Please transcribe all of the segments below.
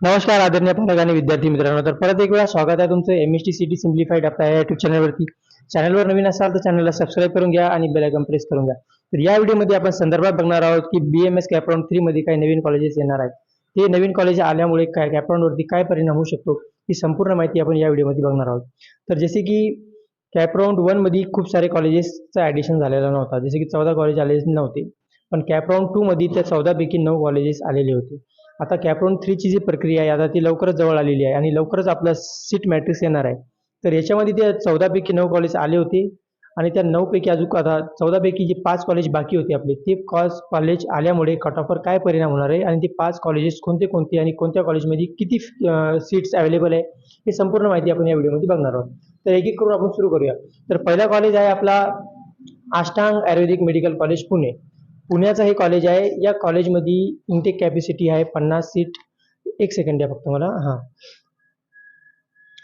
नमस्कार आदरणीय पालक आणि विद्यार्थी मित्रांनो. तर परत एक वेळा स्वागत आहे तुमचं M S T C T simplified आपल्या या युट्यूब चॅनलवरती चॅनलवर नवीन असाल तर चॅनलला सबस्क्राईब करून घ्या आणि बेल आयकॉन प्रेस करून घ्या. तर या व्हिडिओमध्ये आपण संदर्भात बघणार आहोत की B M S CAP round three मध्ये काही नवीन कॉलेजेस येणार आहेत. ते नवीन कॉलेज आल्यामुळे काय कॅप्रॉन काय परिणाम होऊ शकतो ही संपूर्ण माहिती आपण या व्हिडिओमध्ये बघणार आहोत. तर जसे की कॅपराऊंड वनमध्ये खूप सारे कॉलेजेसचा ऍडिशन झालेला नव्हता. जसे की चौदा कॉलेज आलेले नव्हते. पण कॅपराऊंड टू मध्ये त्या चौदापैकी नऊ कॉलेजेस आलेले होते. आता कॅपराऊंड थ्रीची जी प्रक्रिया आहे आता ती लवकरच जवळ आलेली आहे आणि लवकरच आपलं सीट मॅट्रिक्स येणार आहे. तर याच्यामध्ये ते चौदापैकी नऊ कॉलेज आले होते आणि त्या नऊपैकी अजून आता चौदापैकी जी पाच कॉलेज बाकी होते आपली ते कॉस कॉलेज आल्यामुळे कट ऑफवर काय परिणाम होणार आहे आणि ते पाच कॉलेजेस कोणते कोणते आणि कोणत्या कॉलेजमध्ये किती सीट्स अवेलेबल आहे हे संपूर्ण माहिती आपण या व्हिडिओमध्ये बघणार आहोत. तर एक एक करून आपण सुरू करूया. तर पहिला कॉलेज आहे आपला अष्टांग आयुर्वेदिक मेडिकल कॉलेज पुणे. पुण्याचं हे कॉलेज आहे. या कॉलेजमध्ये इंटेक कॅपॅसिटी आहे पन्नास सीट एक सेकंड द्या फक्त मला. हां.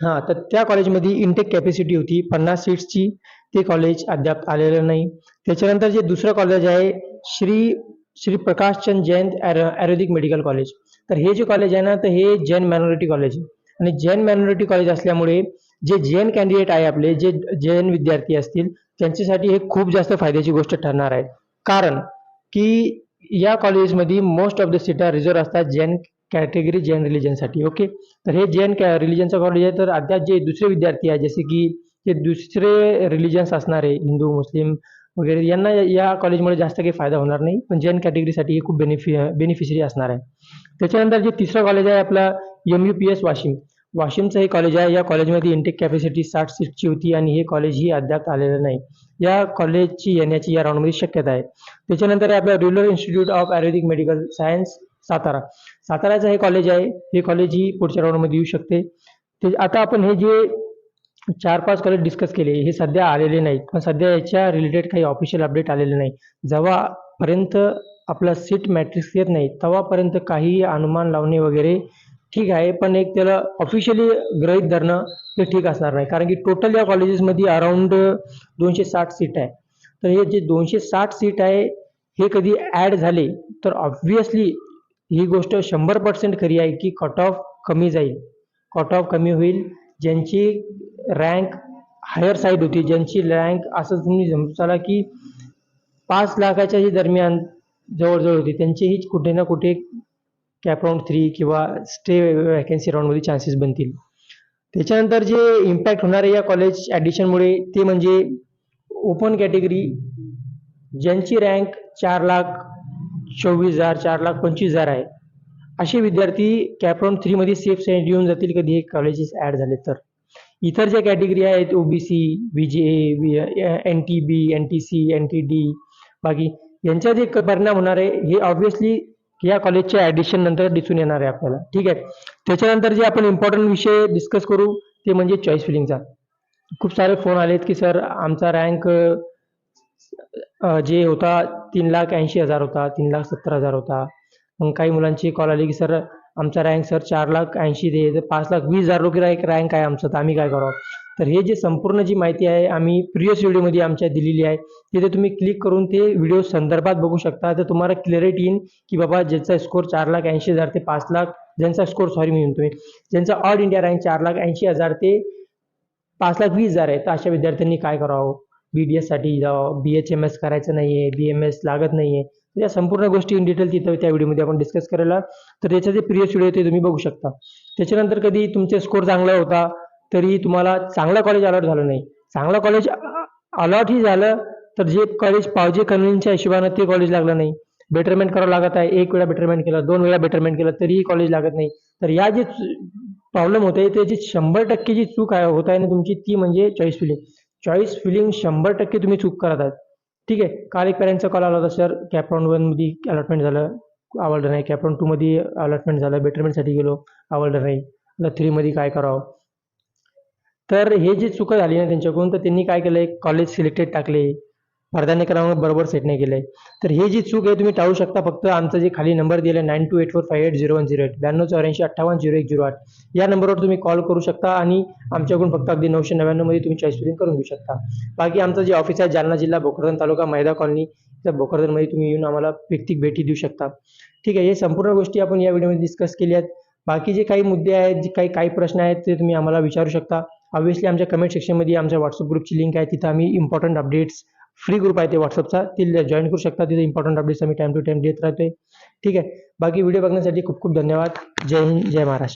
हां तर त्या कॉलेजमध्ये इंटेक कॅपॅसिटी होती पन्नास सीट्सची ते कॉलेज अद्याप आलेलं नाही. त्याच्यानंतर जे दुसरं कॉलेज आहे श्री श्री प्रकाशचंद जैन आयुर्वेदिक मेडिकल कॉलेज तर हे जे कॉलेज आहे ना तर हे जैन मायनॉरिटी कॉलेज आहे आणि जैन मायनॉरिटी कॉलेज असल्यामुळे जे जैन कॅन्डिडेट आहे आपले जे जैन विद्यार्थी असतील त्यांच्यासाठी हे खूप जास्त फायद्याची गोष्ट ठरणार आहे. कारण की या कॉलेजमध्ये मोस्ट ऑफ द सीटा रिझर्व असतात जैन कॅटेगरी जैन रिलिजनसाठी ओके तर हे जैन कॅ रिलिजनचं कॉलेज आहे तर अद्याप जे दुसरे विद्यार्थी आहे जसे की जे दुसरे रिलिजन्स असणारे हिंदू मुस्लिम वगैरे यांना या- या कॉलेजमुळे जास्त काही फायदा होणार नाही. पण जैन कॅटेगरीसाठी हे खूप बेनिफि बेनिफिशरी असणार आहे. त्याच्यानंतर जे तिसरं कॉलेज आहे आपला M U P S Washim. वाशिमचं हे कॉलेज आहे. या कॉलेजमध्ये इंटेक कॅपॅसिटी साठ सीटची होती आणि हे कॉलेजही अद्याप आलेलं नाही. या कॉलेजची येण्याची या राऊंडमध्ये शक्यता आहे. त्याच्यानंतर आहे आपलं rural institute of Ayurvedic medical science Satara. साताराचं हे कॉलेज आहे. हे कॉलेजही पुढच्या राऊंडमध्ये येऊ शकते. ते आता आपण हे जे चार पाच कॉलेज डिस्कस केले हे सध्या आलेले नाहीत. पण सध्या याच्या रिलेटेड काही ऑफिशियल अपडेट आलेले नाही. जेव्हापर्यंत आपला सीट मॅट्रिक्स येत नाही. तेव्हापर्यंत काही अनुमान लावणे वगैरे ठीक आहे पण एक त्याला ऑफिशियली गृहीत धरणं ते ठीक असणार नाही. कारण की टोटल या कॉलेजेसमध्ये अराउंड दोनशे साठ सीट आहे. तर हे जे दोनशे साठ सीट आहे हे कधी ॲड झाले तर ऑब्व्हियसली ही गोष्ट शंभर पर्सेंट खरी आहे की कट ऑफ कमी जाईल. कट ऑफ कमी होईल. ज्यांची रँक हायर साईड होती ज्यांची रँक असं तुम्ही समजाला की पाच लाखाच्या दरम्यान जवळजवळ होती त्यांचीही कुठे ना कुठे कॅपराऊंड थ्री किंवा स्टे वॅकन्सी राऊंडमध्ये चान्सेस बनतील. त्याच्यानंतर जे इम्पॅक्ट होणार आहे या कॉलेज ॲडिशनमुळे ते म्हणजे ओपन कॅटेगरी ज्यांची रँक चार लाख चोवीस हजार चार लाख पंचवीस हजार आहे असे विद्यार्थी कॅपराऊंड थ्रीमध्ये सेफ साईड येऊन जातील कधी हे कॉलेजेस ॲड झाले तर. इतर ज्या कॅटेगरी आहेत O B J A N T B N T C N T D बाकी यांचा जे परिणाम होणार आहे. हे ऑब्व्हियसली या कॉलेजच्या ॲडिशन नंतर दिसून येणार आहे आपल्याला. ठीक आहे? त्याच्यानंतर जे आपण इम्पॉर्टंट विषय डिस्कस करू ते म्हणजे चॉईस फिलिंगचा खूप सारे फोन आलेत की सर आमचा रँक जे होता तीन लाख ऐंशी हजार होता तीन लाख सत्तर हजार होता. मग काही मुलांची कॉल आली की सर आमचा रँक सर चार लाख ऐंशी दे तर पाच लाख वीस हजार रुपये एक रँक आहे आमचं तर आम्ही काय करावं? तर हे जे संपूर्ण जी माहिती आहे आम्ही प्रिवियस व्हिडिओमध्ये आमच्या दिलेली आहे. तिथे तुम्ही क्लिक करून ते व्हिडिओ संदर्भात बघू शकता. तर तुम्हाला क्लिअरिटी येईल की बाबा ज्याचा स्कोर चार लाख ऐंशी हजार ते पाच लाख ज्यांचा स्कोर सॉरी मी म्हणतोय ज्यांचा ऑल इंडिया रँक चार लाख ऐंशी हजार ते पाच लाख वीस हजार आहे तर अशा विद्यार्थ्यांनी काय करावं? बी डी एससाठी जावं. बी एच एम एस करायचं नाही आहे बी एम एस लागत नाही आहे या संपूर्ण गोष्टी इन डिटेल तिथं त्या व्हिडिओमध्ये आपण डिस्कस करायला. तर त्याचे जे प्रिवियस व्हिडिओ ते तुम्ही बघू शकता. त्याच्यानंतर कधी तुमचे स्कोर चांगला होता तरी तुम्हाला चांगलं कॉलेज अलॉट झालं नाही. चांगला कॉलेज अलॉटही झालं तर जे कॉलेज पाहिजे कन्व्हिन्सच्या हिशोबानं ते कॉलेज लागलं नाही. बेटरमेंट करावं लागत आहे एक वेळा बेटरमेंट केलं दोन वेळा बेटरमेंट केलं तरीही कॉलेज लागत नाही. तर या जे प्रॉब्लेम होते ते जी शंभर टक्के जी चूक आहे होत आहे ना तुमची ती म्हणजे चॉईस फिलिंग चॉईस फिलिंग शंभर टक्के तुम्ही चूक करत आहात. ठीक आहे? काल एक पॅरेंटचा कॉल आला होता सर कॅपराऊंड वनमध्ये अलॉटमेंट झालं. आवडलं नाही. कॅपराऊंड टूमध्ये अलॉटमेंट झालं. बेटरमेंटसाठी गेलो. आवडलं नाही. आता थ्रीमध्ये काय करावं? तर हे जी चुका झाली ना त्यांच्याकडून तर त्यांनी काय केलं कॉलेज सिलेक्टेड टाकले. प्राधान्य क्रमांक बरोबर सेट नाही केलंय. तर हे जी चूक आहे तुम्ही टाळू शकता. फक्त आमचा जे खाली नंबर दिला nine two eight four five eight zero one zero eight ब्याण्णव चौऱ्याऐंशी अठ्ठावन्न झिरो एक झिरो आठ. या नंबरवर तुम्ही कॉल करू शकता आणि आमच्याकडून फक्त अगदी नऊशे नव्याण्णवमध्ये तुम्ही चॉईस फिलिंग करून घेऊ शकता. बाकी आमचं जे ऑफिस आहे जालना जिल्हा भोकरदन तालुका मैदा कॉलनी त्या भोकरदनमध्ये तुम्ही येऊन आम्हाला व्यक्तिक भेटी देऊ शकता. ठीक आहे हे संपूर्ण गोष्टी आपण या व्हिडिओमध्ये डिस्कस केल्या आहेत. बाकी जे काही मुद्दे आहेत जे काही काही प्रश्न आहेत ते तुम्ही आम्हाला विचारू शकता. ऑब्व्हियसली आमच्या कमेंट सेक्शनमध्ये आमच्या व्हॉट्सअप ग्रुपची लिंक आहे. तिथं आम्ही इम्पॉर्टंट अपडेट्स फ्री ग्रुप आहे ते व्हॉट्सअपचा तिथे जॉईन करू शकता. तिथे इम्पॉर्टंट अपडेट्स आम्ही टाईम टू टाईम देत राहतोय. ठीक आहे. बाकी व्हिडिओ बघण्यासाठी खूप खूप धन्यवाद. जय हिंद जय महाराष्ट्र.